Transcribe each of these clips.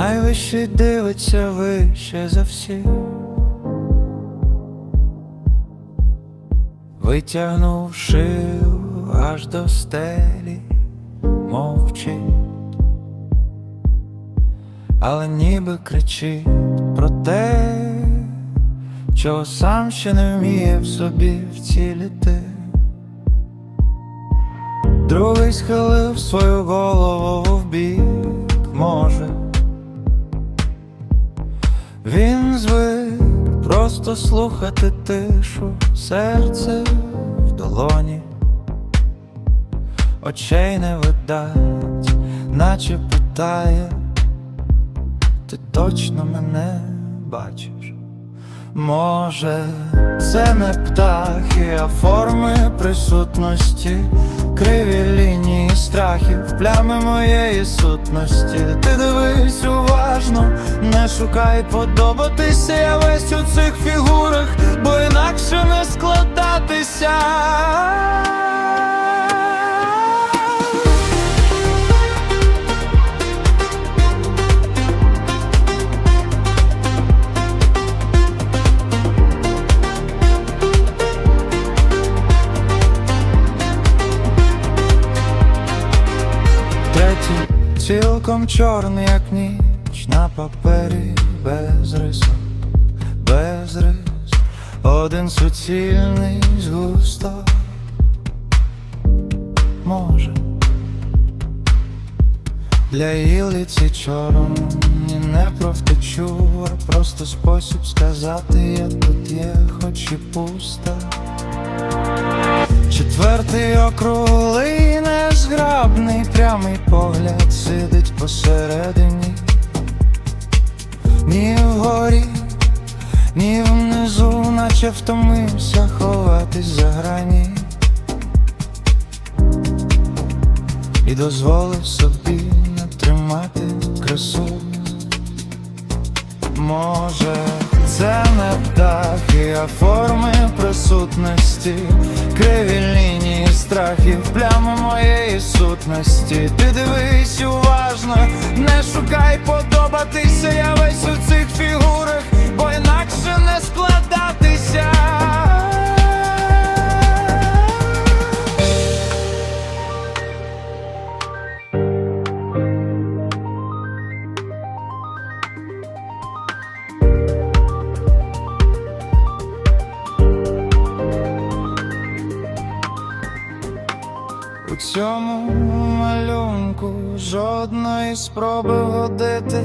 найвищий дивиться вище за всіх. Витягнув шию аж до стелі, мовчить, але ніби кричить про те, чого сам ще не вміє в собі вціліти. Другий схилив свою голову в бік, може. Він звик просто слухати тишу, серце в долоні, очей не видать, наче питає, ти точно мене бачиш? Може, це не птахи, а форми присутності, криві лінії страхів, плями моєї сутності. Шукай подобатися, я весь у цих фігурах, бо інакше не складатися. Третій цілком чорний, як ніч на папері без рису, без рис, один суцільний згусток може для Ілиці чорні не про втечу, а просто спосіб сказати, я тут є, хоч і пуста. Четвертий округлий, незграбний, прямий погляд сидить посередині, ні вгорі, ні внизу, наче втомився ховатись за грані. І дозволив собі не тримати красу. Може, це не птахи, а форми присутності, криві лінії страхів, плями моєї сутності. Ти дивись уважно, не шукай подобатися, я цьому малюнку жодної спроби вгодити,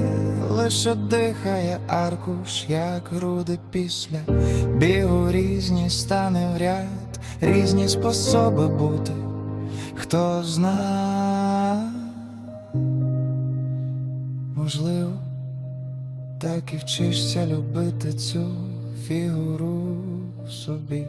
лише дихає аркуш, як груди після бігу. Різні стане в ряд, різні способи бути, хто зна, можливо, так і вчишся любити цю фігуру собі.